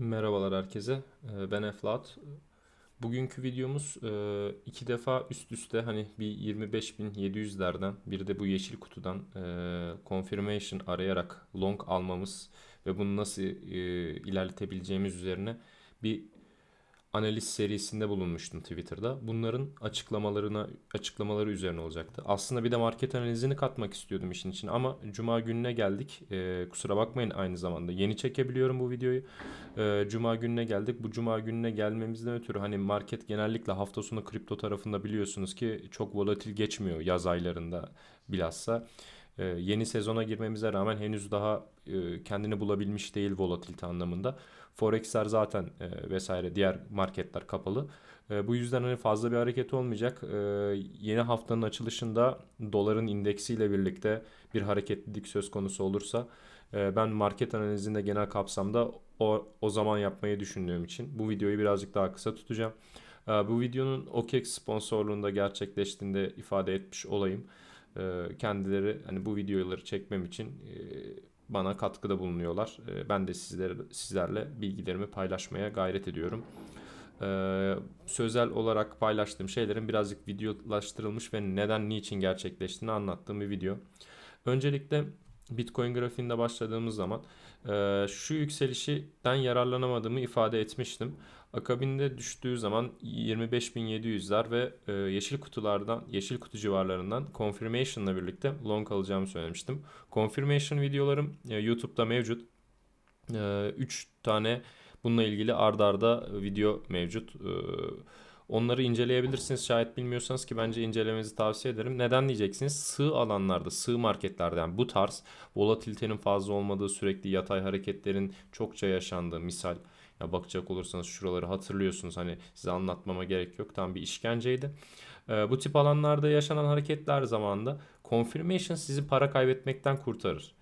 Merhabalar herkese. Ee, Ben Eflat. Bugünkü videomuz e, iki defa üst üste hani bir 25.700'lerden bir de bu yeşil kutudan e, confirmation arayarak long almamız ve bunu nasıl e, ilerletebileceğimiz üzerine bir analiz serisinde bulunmuştum Twitter'da. Bunların açıklamalarına açıklamaları üzerine olacaktı. Aslında bir de market analizini katmak istiyordum işin için ama cuma gününe geldik. Ee, kusura bakmayın aynı zamanda. Yeni çekebiliyorum bu videoyu. Ee, cuma gününe geldik. Bu cuma gününe gelmemizden ötürü hani market genellikle hafta sonu kripto tarafında biliyorsunuz ki çok volatil geçmiyor yaz aylarında bilhassa. Ee, yeni sezona girmemize rağmen henüz daha e, kendini bulabilmiş değil volatilite anlamında. Forex'ler zaten e, vesaire diğer marketler kapalı. E, bu yüzden hani fazla bir hareket olmayacak. E, yeni haftanın açılışında doların indeksiyle birlikte bir hareketlilik söz konusu olursa e, ben market analizinde genel kapsamda o, o zaman yapmayı düşündüğüm için bu videoyu birazcık daha kısa tutacağım. E, bu videonun OKEX sponsorluğunda gerçekleştiğinde ifade etmiş olayım. E, kendileri hani bu videoları çekmem için e, bana katkıda bulunuyorlar. E, ben de sizler, sizlerle bilgilerimi paylaşmaya gayret ediyorum. E, sözel olarak paylaştığım şeylerin birazcık videolaştırılmış ve neden niçin gerçekleştiğini anlattığım bir video. Öncelikle Bitcoin grafiğinde başladığımız zaman e, şu yükselişten yararlanamadığımı ifade etmiştim. Akabinde düştüğü zaman 25.700'ler ve e, yeşil kutulardan, yeşil kutu civarlarından confirmation'la birlikte long alacağımı söylemiştim. Confirmation videolarım e, YouTube'da mevcut. 3 e, tane bununla ilgili ardarda arda video mevcut. E, onları inceleyebilirsiniz. Şayet bilmiyorsanız ki bence incelemenizi tavsiye ederim. Neden diyeceksiniz? Sığ alanlarda, sığ marketlerde yani bu tarz volatilitenin fazla olmadığı, sürekli yatay hareketlerin çokça yaşandığı misal ya bakacak olursanız şuraları hatırlıyorsunuz. Hani size anlatmama gerek yok. Tam bir işkenceydi. Ee, bu tip alanlarda yaşanan hareketler zamanında confirmation sizi para kaybetmekten kurtarır.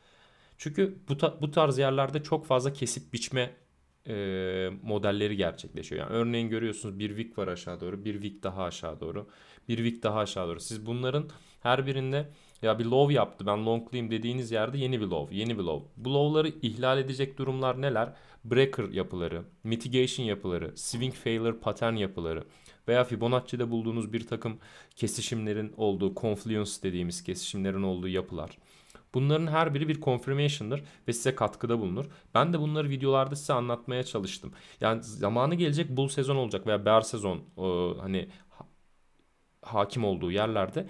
Çünkü bu, ta- bu tarz yerlerde çok fazla kesip biçme e, modelleri gerçekleşiyor. Yani örneğin görüyorsunuz bir wick var aşağı doğru, bir wick daha aşağı doğru, bir wick daha aşağı doğru. Siz bunların her birinde ya bir low yaptı ben longlayayım dediğiniz yerde yeni bir low, yeni bir low. Bu low'ları ihlal edecek durumlar neler? Breaker yapıları, mitigation yapıları, swing failure pattern yapıları veya Fibonacci'de bulduğunuz bir takım kesişimlerin olduğu, confluence dediğimiz kesişimlerin olduğu yapılar. Bunların her biri bir confirmation'dır ve size katkıda bulunur. Ben de bunları videolarda size anlatmaya çalıştım. Yani zamanı gelecek bull sezon olacak veya bear sezon hani hakim olduğu yerlerde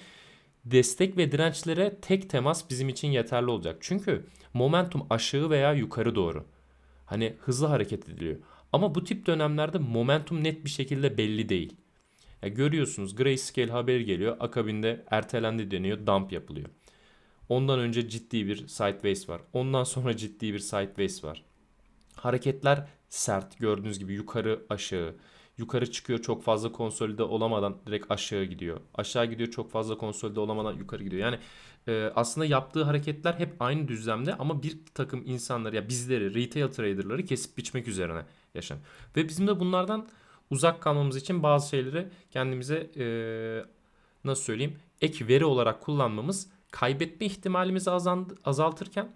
destek ve dirençlere tek temas bizim için yeterli olacak. Çünkü momentum aşağı veya yukarı doğru. Hani hızlı hareket ediliyor. Ama bu tip dönemlerde momentum net bir şekilde belli değil. Ya görüyorsunuz Grayscale haberi geliyor. Akabinde ertelendi deniyor. Dump yapılıyor. Ondan önce ciddi bir sideways var. Ondan sonra ciddi bir sideways var. Hareketler sert. Gördüğünüz gibi yukarı aşağı. Yukarı çıkıyor çok fazla konsolide olamadan direkt aşağı gidiyor. Aşağı gidiyor çok fazla konsolide olamadan yukarı gidiyor. Yani e, aslında yaptığı hareketler hep aynı düzlemde ama bir takım insanlar ya bizleri retail traderları kesip biçmek üzerine yaşan. Ve bizim de bunlardan uzak kalmamız için bazı şeyleri kendimize e, nasıl söyleyeyim ek veri olarak kullanmamız kaybetme ihtimalimizi azaltırken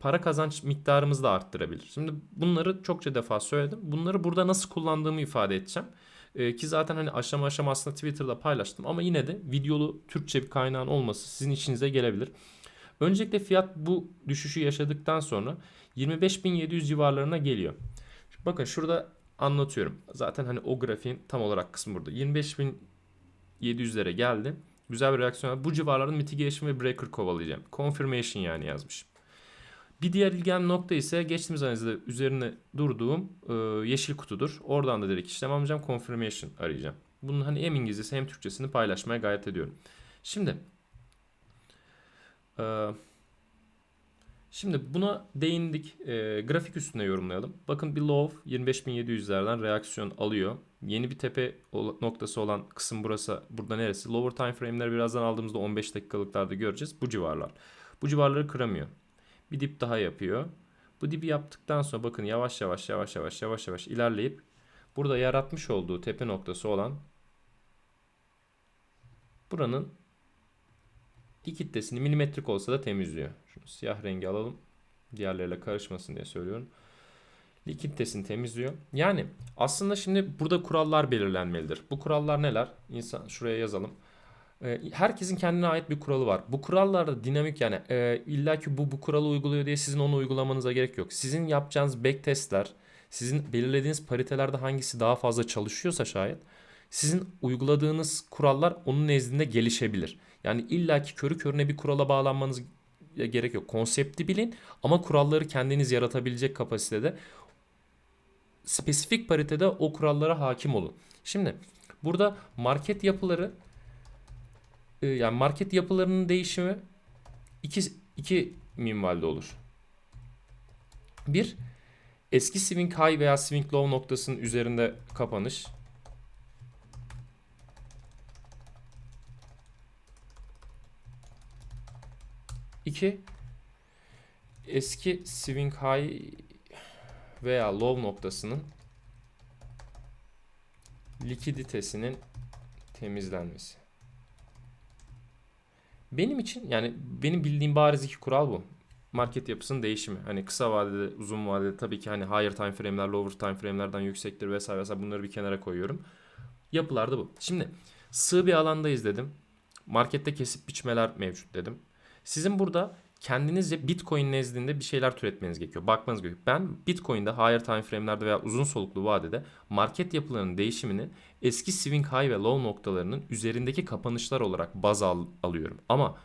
para kazanç miktarımızı da arttırabilir. Şimdi bunları çokça defa söyledim. Bunları burada nasıl kullandığımı ifade edeceğim. Ee, ki zaten hani aşama aşama aslında Twitter'da paylaştım ama yine de videolu Türkçe bir kaynağın olması sizin işinize gelebilir. Öncelikle fiyat bu düşüşü yaşadıktan sonra 25.700 civarlarına geliyor. Bakın şurada anlatıyorum. Zaten hani o grafiğin tam olarak kısmı burada. 25.700'lere geldi. Güzel bir reaksiyon. Bu civarların mitigation ve breaker kovalayacağım. Confirmation yani yazmış. Bir diğer ilgilen nokta ise geçtiğimiz analizde üzerine durduğum e, yeşil kutudur. Oradan da direkt işlem alacağım. Confirmation arayacağım. Bunun hani hem İngilizcesi hem Türkçesini paylaşmaya gayret ediyorum. Şimdi e, Şimdi buna değindik. E, grafik üstüne yorumlayalım. Bakın bir low 25.700'lerden reaksiyon alıyor. Yeni bir tepe noktası olan kısım burası. Burada neresi? Lower time frame'leri birazdan aldığımızda 15 dakikalıklarda göreceğiz. Bu civarlar. Bu civarları kıramıyor. Bir dip daha yapıyor. Bu dibi yaptıktan sonra bakın yavaş yavaş yavaş yavaş yavaş yavaş ilerleyip burada yaratmış olduğu tepe noktası olan buranın kitlesini milimetrik olsa da temizliyor. Şunu siyah rengi alalım. Diğerleriyle karışmasın diye söylüyorum. likiditesini temizliyor. Yani aslında şimdi burada kurallar belirlenmelidir. Bu kurallar neler? İnsan şuraya yazalım. Ee, herkesin kendine ait bir kuralı var. Bu kurallarda dinamik yani e, illa ki bu bu kuralı uyguluyor diye sizin onu uygulamanıza gerek yok. Sizin yapacağınız backtestler, sizin belirlediğiniz paritelerde hangisi daha fazla çalışıyorsa şayet sizin uyguladığınız kurallar onun nezdinde gelişebilir. Yani illa ki körü körüne bir kurala bağlanmanız gerek yok. Konsepti bilin ama kuralları kendiniz yaratabilecek kapasitede spesifik paritede o kurallara hakim olun. Şimdi burada market yapıları e, yani market yapılarının değişimi iki, iki minvalde olur. Bir, eski swing high veya swing low noktasının üzerinde kapanış. İki, eski swing high veya low noktasının likiditesinin temizlenmesi. Benim için yani benim bildiğim bariz iki kural bu. Market yapısının değişimi. Hani kısa vadede, uzun vadede tabii ki hani higher time frame'ler, lower time frame'lerden yüksektir vesaire vesaire bunları bir kenara koyuyorum. Yapılarda bu. Şimdi sığ bir alandayız dedim. Markette kesip biçmeler mevcut dedim. Sizin burada kendinizce Bitcoin nezdinde bir şeyler türetmeniz gerekiyor. Bakmanız gerekiyor. Ben Bitcoin'de higher time frame'lerde veya uzun soluklu vadede market yapılarının değişimini eski swing high ve low noktalarının üzerindeki kapanışlar olarak baz al, alıyorum. Ama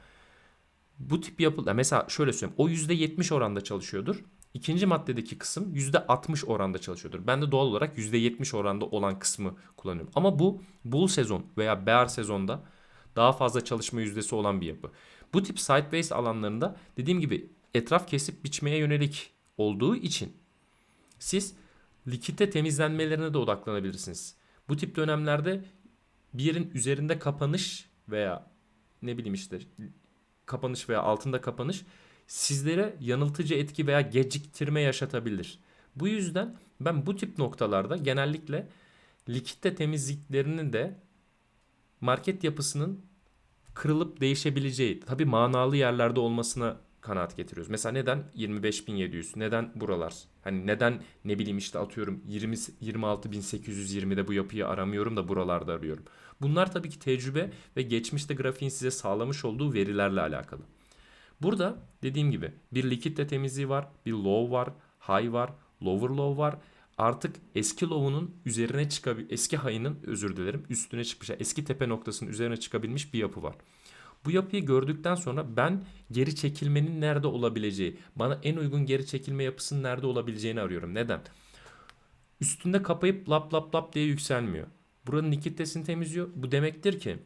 bu tip yapı mesela şöyle söyleyeyim. O %70 oranda çalışıyordur. İkinci maddedeki kısım %60 oranda çalışıyordur. Ben de doğal olarak %70 oranda olan kısmı kullanıyorum. Ama bu bull sezon veya bear sezonda daha fazla çalışma yüzdesi olan bir yapı. Bu tip sideways alanlarında dediğim gibi etraf kesip biçmeye yönelik olduğu için siz likitte temizlenmelerine de odaklanabilirsiniz. Bu tip dönemlerde bir yerin üzerinde kapanış veya ne bileyim işte kapanış veya altında kapanış sizlere yanıltıcı etki veya geciktirme yaşatabilir. Bu yüzden ben bu tip noktalarda genellikle likitte temizliklerini de market yapısının kırılıp değişebileceği tabi manalı yerlerde olmasına kanaat getiriyoruz. Mesela neden 25.700? Neden buralar? Hani neden ne bileyim işte atıyorum 20 26.820'de bu yapıyı aramıyorum da buralarda arıyorum. Bunlar tabii ki tecrübe ve geçmişte grafiğin size sağlamış olduğu verilerle alakalı. Burada dediğim gibi bir likitte temizliği var, bir low var, high var, lower low var. Artık eski low'unun üzerine çıkabil eski high'ının özür dilerim üstüne çıkmış. Eski tepe noktasının üzerine çıkabilmiş bir yapı var. Bu yapıyı gördükten sonra ben geri çekilmenin nerede olabileceği, bana en uygun geri çekilme yapısının nerede olabileceğini arıyorum. Neden? Üstünde kapayıp lap lap lap diye yükselmiyor. Buranın likiditesini temizliyor. Bu demektir ki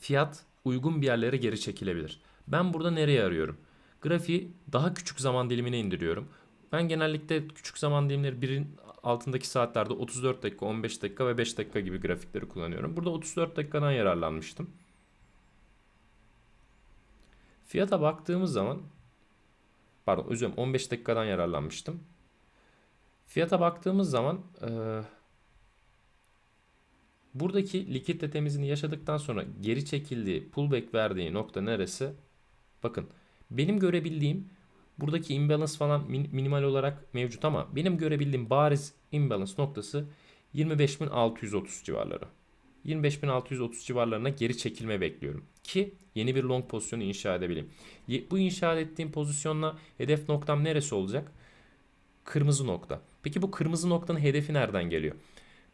fiyat uygun bir yerlere geri çekilebilir. Ben burada nereye arıyorum? Grafiği daha küçük zaman dilimine indiriyorum. Ben genellikle küçük zaman dilimleri birin altındaki saatlerde 34 dakika, 15 dakika ve 5 dakika gibi grafikleri kullanıyorum. Burada 34 dakikadan yararlanmıştım. Fiyata baktığımız zaman pardon özür 15 dakikadan yararlanmıştım. Fiyata baktığımız zaman e, buradaki likitte temizliğini yaşadıktan sonra geri çekildiği, pullback verdiği nokta neresi? Bakın benim görebildiğim buradaki imbalance falan min, minimal olarak mevcut ama benim görebildiğim bariz imbalance noktası 25.630 civarları. 25.630 civarlarına geri çekilme bekliyorum. Ki yeni bir long pozisyonu inşa edebileyim. Bu inşa ettiğim pozisyonla hedef noktam neresi olacak? Kırmızı nokta. Peki bu kırmızı noktanın hedefi nereden geliyor?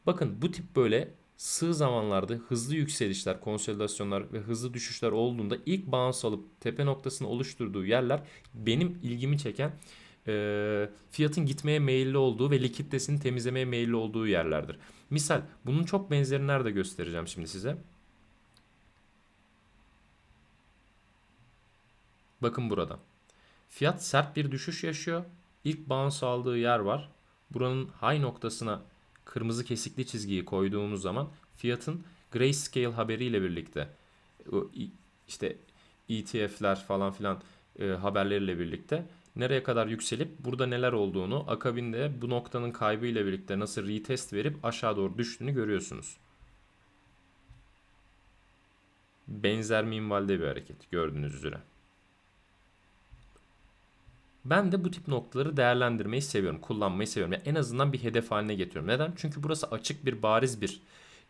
Bakın bu tip böyle sığ zamanlarda hızlı yükselişler, konsolidasyonlar ve hızlı düşüşler olduğunda ilk bounce alıp tepe noktasını oluşturduğu yerler benim ilgimi çeken e, fiyatın gitmeye meyilli olduğu ve likiditesini temizlemeye meyilli olduğu yerlerdir. Misal bunun çok benzerini nerede göstereceğim şimdi size. Bakın burada. Fiyat sert bir düşüş yaşıyor. İlk bounce aldığı yer var. Buranın high noktasına kırmızı kesikli çizgiyi koyduğumuz zaman fiyatın grayscale haberiyle birlikte işte ETF'ler falan filan e, haberleriyle birlikte nereye kadar yükselip burada neler olduğunu akabinde bu noktanın kaybı ile birlikte nasıl retest verip aşağı doğru düştüğünü görüyorsunuz. Benzer minvalde bir hareket gördüğünüz üzere. Ben de bu tip noktaları değerlendirmeyi seviyorum, kullanmayı seviyorum. Yani en azından bir hedef haline getiriyorum. Neden? Çünkü burası açık bir bariz bir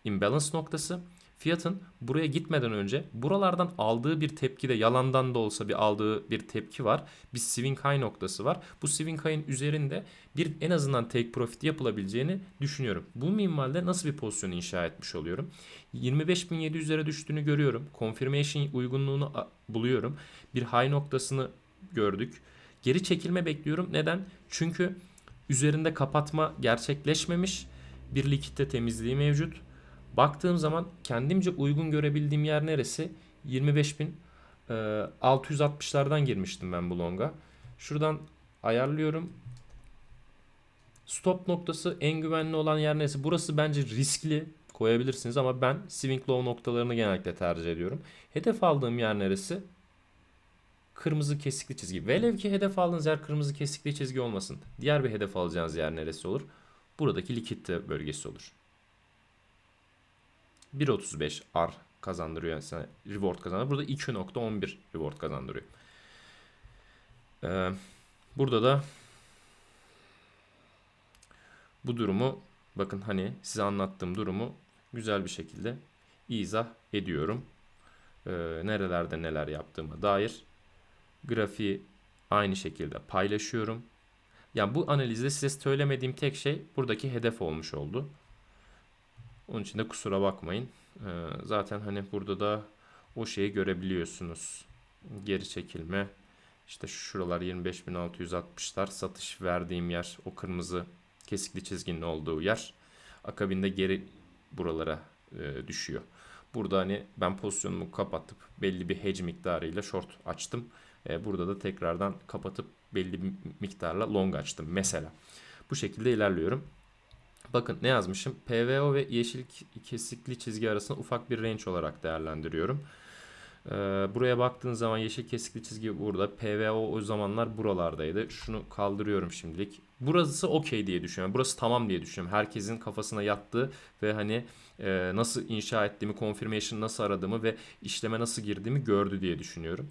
imbalance noktası. Fiyatın buraya gitmeden önce buralardan aldığı bir tepki de yalandan da olsa bir aldığı bir tepki var. Bir swing high noktası var. Bu swing high'ın üzerinde bir en azından take profit yapılabileceğini düşünüyorum. Bu minvalde nasıl bir pozisyon inşa etmiş oluyorum? 25.700'lere düştüğünü görüyorum. Confirmation uygunluğunu buluyorum. Bir high noktasını gördük. Geri çekilme bekliyorum. Neden? Çünkü üzerinde kapatma gerçekleşmemiş. Bir likitte temizliği mevcut. Baktığım zaman kendimce uygun görebildiğim yer neresi? 25.660'lardan e, girmiştim ben bu longa. Şuradan ayarlıyorum. Stop noktası en güvenli olan yer neresi? Burası bence riskli koyabilirsiniz ama ben swing low noktalarını genellikle tercih ediyorum. Hedef aldığım yer neresi? Kırmızı kesikli çizgi. Velev ki hedef aldığınız yer kırmızı kesikli çizgi olmasın. Diğer bir hedef alacağınız yer neresi olur? Buradaki likitte bölgesi olur. 1.35 R kazandırıyor sana reward kazandırıyor. Burada 2.11 reward kazandırıyor. Ee, burada da bu durumu bakın hani size anlattığım durumu güzel bir şekilde izah ediyorum. Ee, nerelerde neler yaptığıma dair grafiği aynı şekilde paylaşıyorum. Yani bu analizde size söylemediğim tek şey buradaki hedef olmuş oldu. Onun için de kusura bakmayın. Ee, zaten hani burada da o şeyi görebiliyorsunuz. Geri çekilme. İşte şuralar 25.660'lar satış verdiğim yer o kırmızı kesikli çizginin olduğu yer. Akabinde geri buralara e, düşüyor. Burada hani ben pozisyonumu kapatıp belli bir hedge miktarıyla short açtım. E, burada da tekrardan kapatıp belli bir miktarla long açtım mesela. Bu şekilde ilerliyorum. Bakın ne yazmışım? PVO ve yeşil kesikli çizgi arasında ufak bir range olarak değerlendiriyorum. Ee, buraya baktığın zaman yeşil kesikli çizgi burada. PVO o zamanlar buralardaydı. Şunu kaldırıyorum şimdilik. Burası okey diye düşünüyorum. Burası tamam diye düşünüyorum. Herkesin kafasına yattığı ve hani e, nasıl inşa ettiğimi, confirmation nasıl aradığımı ve işleme nasıl girdiğimi gördü diye düşünüyorum.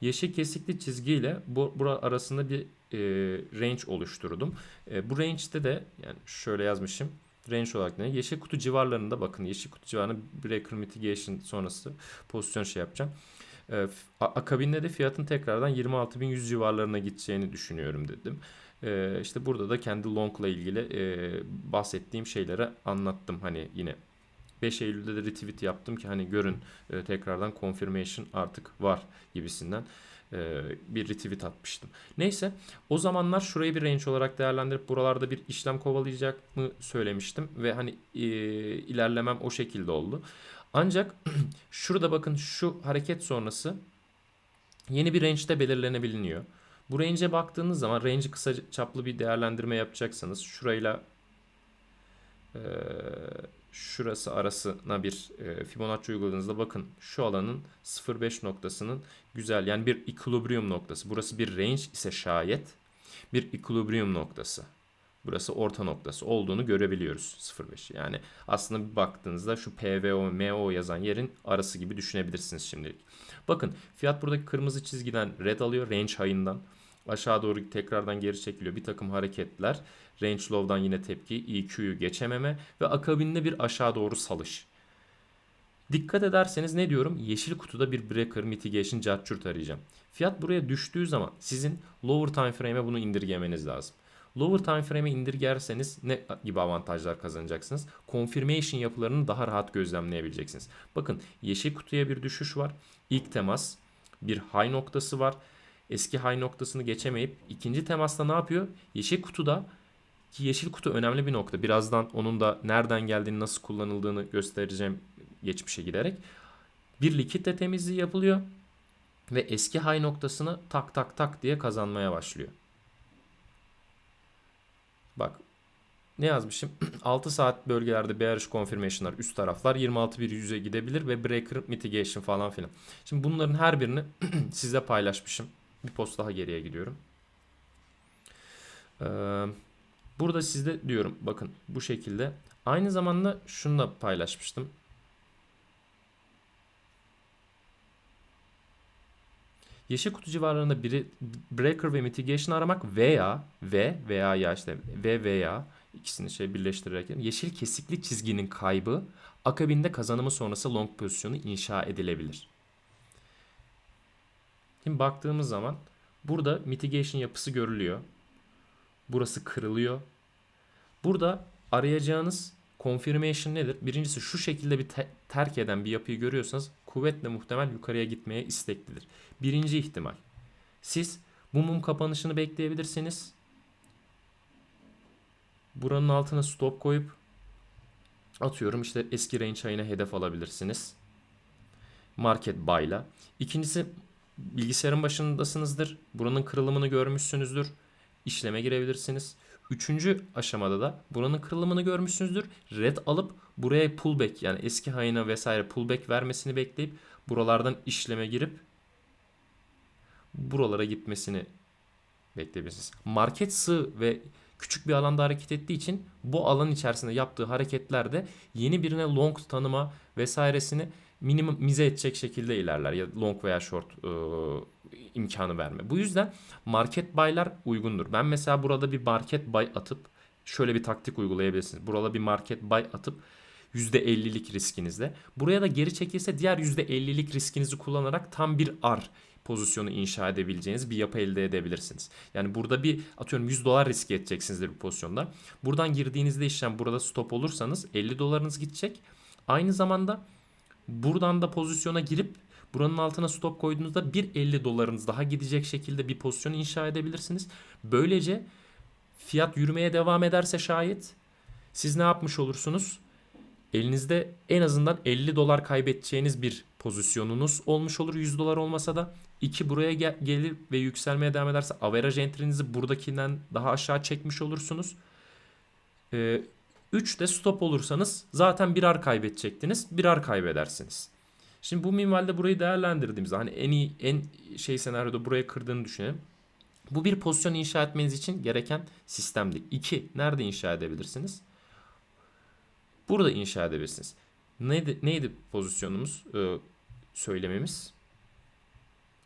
Yeşil kesikli çizgiyle bu bura arasında bir e, range oluşturdum. E, bu range'de de yani şöyle yazmışım. Range olarak ne? Yeşil kutu civarlarında bakın yeşil kutu civarında breaker mitigation sonrası pozisyon şey yapacağım. E, akabinde de fiyatın tekrardan 26.100 civarlarına gideceğini düşünüyorum dedim. E, işte burada da kendi longla ilgili e, bahsettiğim şeyleri anlattım. Hani yine 5 Eylül'de de retweet yaptım ki hani görün e, tekrardan confirmation artık var gibisinden e, bir retweet atmıştım. Neyse o zamanlar şurayı bir range olarak değerlendirip buralarda bir işlem kovalayacak mı söylemiştim ve hani e, ilerlemem o şekilde oldu. Ancak şurada bakın şu hareket sonrası yeni bir range'de belirlenebiliyor. Bu range'e baktığınız zaman range'i kısa çaplı bir değerlendirme yapacaksanız şurayla e, şurası arasına bir e, Fibonacci uyguladığınızda bakın şu alanın 0.5 noktasının güzel yani bir equilibrium noktası. Burası bir range ise şayet bir equilibrium noktası. Burası orta noktası olduğunu görebiliyoruz 0.5. Yani aslında bir baktığınızda şu PVO, MO yazan yerin arası gibi düşünebilirsiniz şimdilik. Bakın fiyat buradaki kırmızı çizgiden red alıyor range high'ından. Aşağı doğru tekrardan geri çekiliyor. Bir takım hareketler. Range low'dan yine tepki. EQ'yu geçememe ve akabinde bir aşağı doğru salış. Dikkat ederseniz ne diyorum? Yeşil kutuda bir breaker mitigation judgment arayacağım. Fiyat buraya düştüğü zaman sizin lower time frame'e bunu indirgemeniz lazım. Lower time frame'e indirgerseniz ne gibi avantajlar kazanacaksınız? Confirmation yapılarını daha rahat gözlemleyebileceksiniz. Bakın yeşil kutuya bir düşüş var. İlk temas bir high noktası var eski high noktasını geçemeyip ikinci temasta ne yapıyor? Yeşil kutuda ki yeşil kutu önemli bir nokta. Birazdan onun da nereden geldiğini, nasıl kullanıldığını göstereceğim geçmişe giderek. Bir likitte temizliği yapılıyor ve eski high noktasını tak tak tak diye kazanmaya başlıyor. Bak ne yazmışım? 6 saat bölgelerde bearish confirmation'lar üst taraflar 26.100'e gidebilir ve breaker mitigation falan filan. Şimdi bunların her birini size paylaşmışım. Bir post daha geriye gidiyorum. Ee, burada sizde diyorum bakın bu şekilde. Aynı zamanda şunu da paylaşmıştım. Yeşil kutu civarlarında biri breaker ve mitigation aramak veya ve veya ya işte ve veya ikisini şey birleştirerek yeşil kesikli çizginin kaybı akabinde kazanımı sonrası long pozisyonu inşa edilebilir. Şimdi baktığımız zaman burada mitigation yapısı görülüyor. Burası kırılıyor. Burada arayacağınız confirmation nedir? Birincisi şu şekilde bir te- terk eden bir yapıyı görüyorsanız kuvvetle muhtemel yukarıya gitmeye isteklidir. Birinci ihtimal. Siz bu mum kapanışını bekleyebilirsiniz. Buranın altına stop koyup atıyorum işte eski range ayına hedef alabilirsiniz. Market buy'la. İkincisi bilgisayarın başındasınızdır. Buranın kırılımını görmüşsünüzdür. İşleme girebilirsiniz. Üçüncü aşamada da buranın kırılımını görmüşsünüzdür. Red alıp buraya pullback yani eski hayına vesaire pullback vermesini bekleyip buralardan işleme girip buralara gitmesini bekleyebilirsiniz. Market sığ ve küçük bir alanda hareket ettiği için bu alan içerisinde yaptığı hareketlerde yeni birine long tanıma vesairesini minimize edecek şekilde ilerler ya long veya short e, imkanı verme. Bu yüzden market buy'lar uygundur. Ben mesela burada bir market buy atıp şöyle bir taktik uygulayabilirsiniz. Burada bir market buy atıp %50'lik riskinizle. Buraya da geri çekilse diğer %50'lik riskinizi kullanarak tam bir R pozisyonu inşa edebileceğiniz bir yapı elde edebilirsiniz. Yani burada bir atıyorum 100 dolar riske edeceksinizdir bu pozisyonda. Buradan girdiğinizde işlem burada stop olursanız 50 dolarınız gidecek. Aynı zamanda Buradan da pozisyona girip buranın altına stop koyduğunuzda 1.50 dolarınız daha gidecek şekilde bir pozisyon inşa edebilirsiniz. Böylece fiyat yürümeye devam ederse şayet siz ne yapmış olursunuz? Elinizde en azından 50 dolar kaybedeceğiniz bir pozisyonunuz olmuş olur 100 dolar olmasa da. 2 buraya gel- gelir ve yükselmeye devam ederse average entry'nizi buradakinden daha aşağı çekmiş olursunuz. Ee, 3'te stop olursanız zaten birer kaybedecektiniz. Birer kaybedersiniz. Şimdi bu minvalde burayı değerlendirdiğimizde hani en iyi en şey senaryoda buraya kırdığını düşünelim. Bu bir pozisyon inşa etmeniz için gereken sistemdi. 2. Nerede inşa edebilirsiniz? Burada inşa edebilirsiniz. Neydi, neydi pozisyonumuz, e, söylememiz?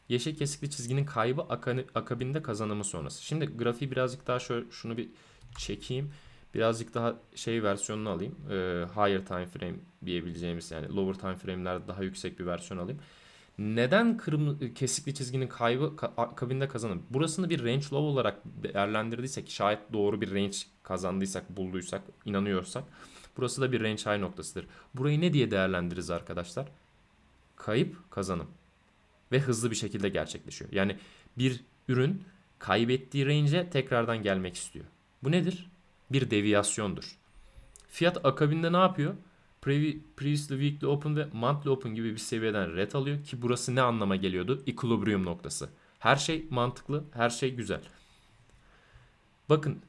Yeşil kesikli çizginin kaybı akabinde kazanımı sonrası. Şimdi grafiği birazcık daha şöyle şunu bir çekeyim. Birazcık daha şey versiyonunu alayım. E, higher time frame diyebileceğimiz yani lower time frame'lerde daha yüksek bir versiyon alayım. Neden kırmızı kesikli çizginin kaybı ka- akabinde kazanım? Burasını bir range low olarak değerlendirdiysek, şayet doğru bir range kazandıysak, bulduysak, inanıyorsak burası da bir range high noktasıdır. Burayı ne diye değerlendiririz arkadaşlar? Kayıp kazanım ve hızlı bir şekilde gerçekleşiyor. Yani bir ürün kaybettiği range'e tekrardan gelmek istiyor. Bu nedir? Bir deviyasyondur. Fiyat akabinde ne yapıyor? Previ- Previously Weekly Open ve Monthly Open gibi bir seviyeden red alıyor ki burası ne anlama geliyordu? Equilibrium noktası. Her şey mantıklı, her şey güzel. Bakın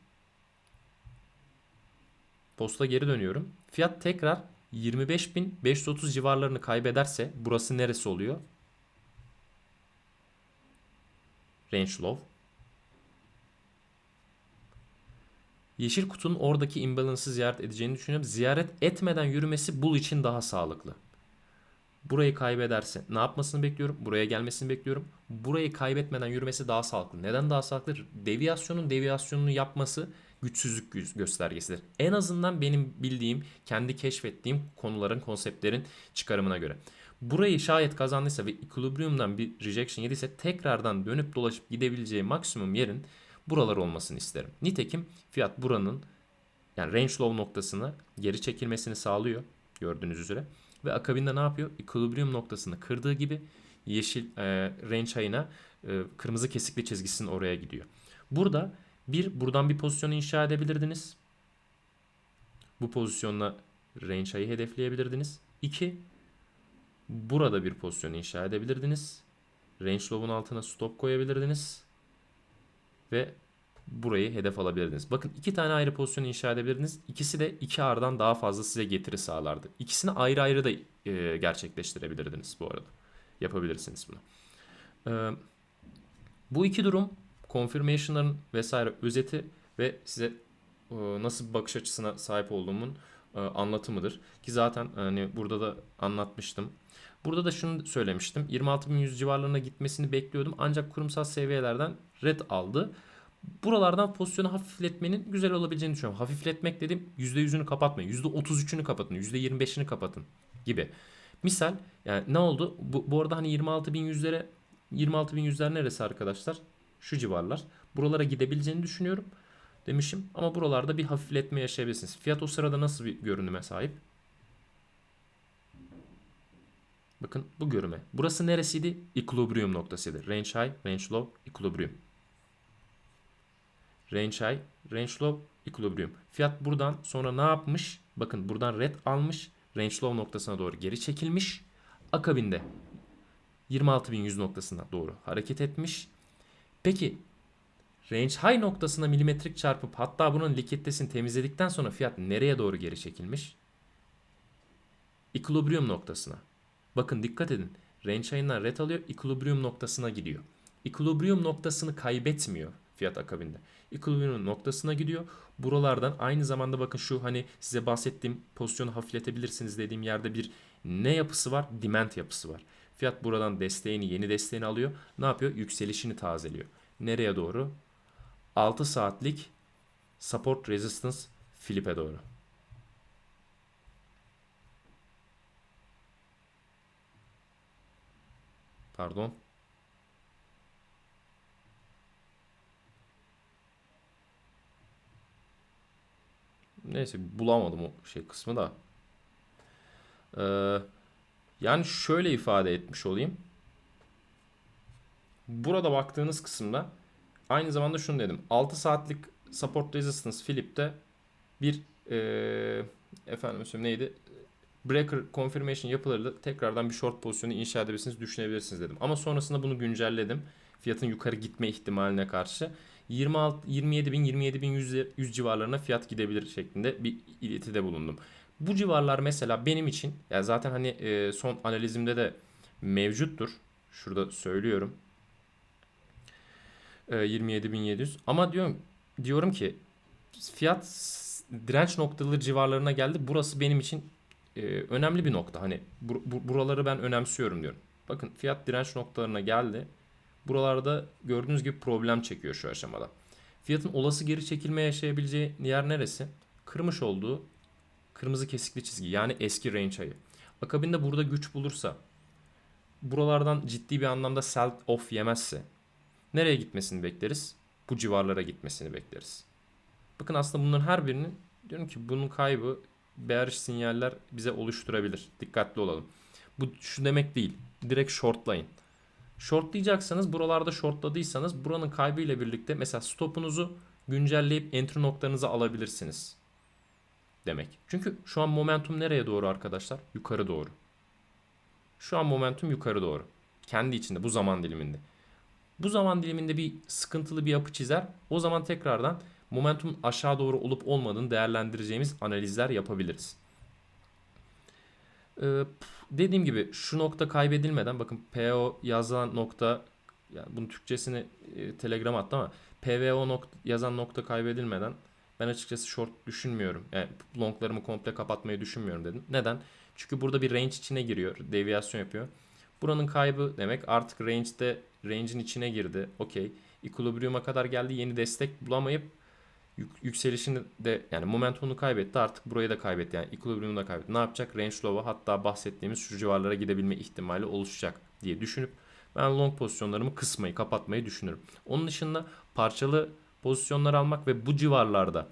posta geri dönüyorum. Fiyat tekrar 25.530 civarlarını kaybederse burası neresi oluyor? Range low. Yeşil kutunun oradaki imbalance'ı ziyaret edeceğini düşünüyorum. Ziyaret etmeden yürümesi bull için daha sağlıklı. Burayı kaybederse ne yapmasını bekliyorum? Buraya gelmesini bekliyorum. Burayı kaybetmeden yürümesi daha sağlıklı. Neden daha sağlıklı? Deviyasyonun deviyasyonunu yapması güçsüzlük gö- göstergesidir. En azından benim bildiğim, kendi keşfettiğim konuların, konseptlerin çıkarımına göre. Burayı şayet kazandıysa ve equilibrium'dan bir rejection yediyse tekrardan dönüp dolaşıp gidebileceği maksimum yerin buralar olmasını isterim. Nitekim fiyat buranın yani range low noktasını geri çekilmesini sağlıyor gördüğünüz üzere. Ve akabinde ne yapıyor? Equilibrium noktasını kırdığı gibi yeşil e, range ayına e, kırmızı kesikli çizgisinin oraya gidiyor. Burada bir buradan bir pozisyon inşa edebilirdiniz. Bu pozisyonla range ayı hedefleyebilirdiniz. İki burada bir pozisyon inşa edebilirdiniz. Range low'un altına stop koyabilirdiniz. Ve burayı hedef alabilirdiniz. Bakın iki tane ayrı pozisyon inşa edebilirdiniz. İkisi de 2R'dan daha fazla size getiri sağlardı. İkisini ayrı ayrı da e, gerçekleştirebilirdiniz bu arada. Yapabilirsiniz bunu. E, bu iki durum confirmation'ların vesaire özeti ve size e, nasıl bir bakış açısına sahip olduğumun e, anlatımıdır. Ki zaten hani burada da anlatmıştım. Burada da şunu söylemiştim. 26.100 civarlarına gitmesini bekliyordum. Ancak kurumsal seviyelerden red aldı. Buralardan pozisyonu hafifletmenin güzel olabileceğini düşünüyorum. Hafifletmek dedim %100'ünü kapatmayın. %33'ünü kapatın. %25'ini kapatın gibi. Misal yani ne oldu? Bu, bu arada hani 26.100'lere 26.100'ler neresi arkadaşlar? Şu civarlar. Buralara gidebileceğini düşünüyorum demişim. Ama buralarda bir hafifletme yaşayabilirsiniz. Fiyat o sırada nasıl bir görünüme sahip? Bakın bu görüme. Burası neresiydi? Equilibrium noktasıydı. Range high, range low, equilibrium. Range high, range low, equilibrium. Fiyat buradan sonra ne yapmış? Bakın buradan red almış. Range low noktasına doğru geri çekilmiş. Akabinde 26.100 noktasına doğru hareket etmiş. Peki range high noktasına milimetrik çarpıp hatta bunun likiditesini temizledikten sonra fiyat nereye doğru geri çekilmiş? Equilibrium noktasına. Bakın dikkat edin. Range high'ından red alıyor, equilibrium noktasına gidiyor. Equilibrium noktasını kaybetmiyor fiyat akabinde. Equilibrium noktasına gidiyor. Buralardan aynı zamanda bakın şu hani size bahsettiğim pozisyonu hafifletebilirsiniz dediğim yerde bir ne yapısı var? Demand yapısı var. Fiyat buradan desteğini, yeni desteğini alıyor. Ne yapıyor? Yükselişini tazeliyor. Nereye doğru? 6 saatlik support resistance flip'e doğru. Pardon. Neyse bulamadım o şey kısmı da. Ee, yani şöyle ifade etmiş olayım. Burada baktığınız kısımda aynı zamanda şunu dedim. 6 saatlik support resistance Philip'te bir e, efendim neydi? Breaker confirmation yapılırdı. Tekrardan bir short pozisyonu inşa edebilirsiniz, düşünebilirsiniz dedim. Ama sonrasında bunu güncelledim. Fiyatın yukarı gitme ihtimaline karşı. 26 27 bin 27 bin 100, 100 civarlarına fiyat gidebilir şeklinde bir iletide bulundum. Bu civarlar mesela benim için yani zaten hani e, son analizimde de mevcuttur. Şurada söylüyorum. E, 27.700 ama diyorum diyorum ki fiyat direnç noktaları civarlarına geldi. Burası benim için e, önemli bir nokta. Hani bu, bu, buraları ben önemsiyorum diyorum. Bakın fiyat direnç noktalarına geldi. Buralarda gördüğünüz gibi problem çekiyor şu aşamada. Fiyatın olası geri çekilme yaşayabileceği yer neresi? Kırmış olduğu kırmızı kesikli çizgi yani eski range ayı. Akabinde burada güç bulursa buralardan ciddi bir anlamda sell off yemezse nereye gitmesini bekleriz? Bu civarlara gitmesini bekleriz. Bakın aslında bunların her birinin diyorum ki bunun kaybı bearish sinyaller bize oluşturabilir. Dikkatli olalım. Bu şu demek değil. Direkt shortlayın. Shortlayacaksanız buralarda shortladıysanız buranın kaybıyla birlikte mesela stopunuzu güncelleyip entry noktanızı alabilirsiniz. Demek. Çünkü şu an momentum nereye doğru arkadaşlar? Yukarı doğru. Şu an momentum yukarı doğru. Kendi içinde bu zaman diliminde. Bu zaman diliminde bir sıkıntılı bir yapı çizer. O zaman tekrardan momentum aşağı doğru olup olmadığını değerlendireceğimiz analizler yapabiliriz. Ee, dediğim gibi şu nokta kaybedilmeden bakın PO yazan nokta yani bunun Türkçesini e, Telegram attı ama PVO nokta, yazan nokta kaybedilmeden ben açıkçası short düşünmüyorum. Yani longlarımı komple kapatmayı düşünmüyorum dedim. Neden? Çünkü burada bir range içine giriyor. Deviyasyon yapıyor. Buranın kaybı demek artık range'de range'in içine girdi. Okey. Equilibrium'a kadar geldi. Yeni destek bulamayıp yükselişini de yani momentumunu kaybetti artık burayı da kaybetti yani equilibrium'u da kaybetti. Ne yapacak? Range low'a hatta bahsettiğimiz şu civarlara gidebilme ihtimali oluşacak diye düşünüp ben long pozisyonlarımı kısmayı kapatmayı düşünürüm. Onun dışında parçalı pozisyonlar almak ve bu civarlarda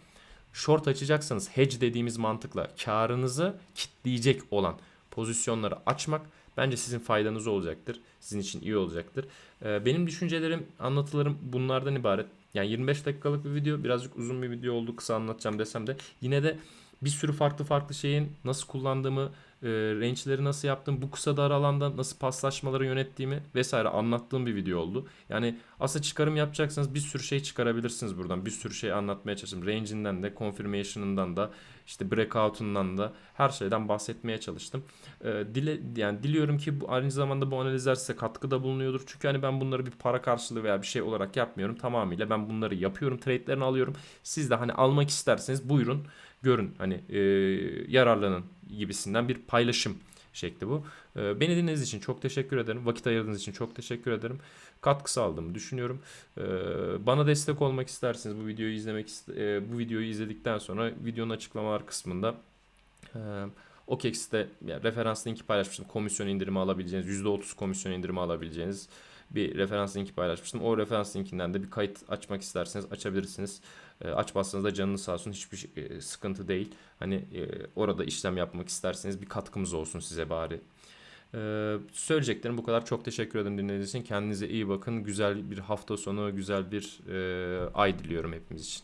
short açacaksanız hedge dediğimiz mantıkla karınızı kitleyecek olan pozisyonları açmak bence sizin faydanız olacaktır. Sizin için iyi olacaktır. Benim düşüncelerim, anlatılarım bunlardan ibaret. Yani 25 dakikalık bir video birazcık uzun bir video oldu kısa anlatacağım desem de yine de bir sürü farklı farklı şeyin nasıl kullandığımı, e, range'leri nasıl yaptım, bu kısa dar alanda nasıl paslaşmaları yönettiğimi vesaire anlattığım bir video oldu. Yani aslında çıkarım yapacaksanız bir sürü şey çıkarabilirsiniz buradan. Bir sürü şey anlatmaya çalıştım. Range'inden de, confirmation'ından da, işte breakout'undan da her şeyden bahsetmeye çalıştım. E, dile, yani diliyorum ki bu aynı zamanda bu analizler size katkıda bulunuyordur. Çünkü hani ben bunları bir para karşılığı veya bir şey olarak yapmıyorum. Tamamıyla ben bunları yapıyorum. Trade'lerini alıyorum. Siz de hani almak isterseniz buyurun görün hani e, yararlanın gibisinden bir paylaşım şekli bu. E, beni dinlediğiniz için çok teşekkür ederim. Vakit ayırdığınız için çok teşekkür ederim. Katkı sağladığımı düşünüyorum. E, bana destek olmak isterseniz bu videoyu izlemek e, bu videoyu izledikten sonra videonun açıklamalar kısmında e, OKEX'te yani referans linki paylaşmıştım. Komisyon indirimi alabileceğiniz, %30 komisyon indirimi alabileceğiniz bir referans linki paylaşmıştım. O referans linkinden de bir kayıt açmak isterseniz açabilirsiniz. E, açmazsanız da canınız sağ olsun hiçbir şey- e, sıkıntı değil. Hani e, orada işlem yapmak isterseniz bir katkımız olsun size bari. E, söyleyeceklerim bu kadar. Çok teşekkür ederim dinlediğiniz için. Kendinize iyi bakın. Güzel bir hafta sonu, güzel bir e, ay diliyorum hepimiz için.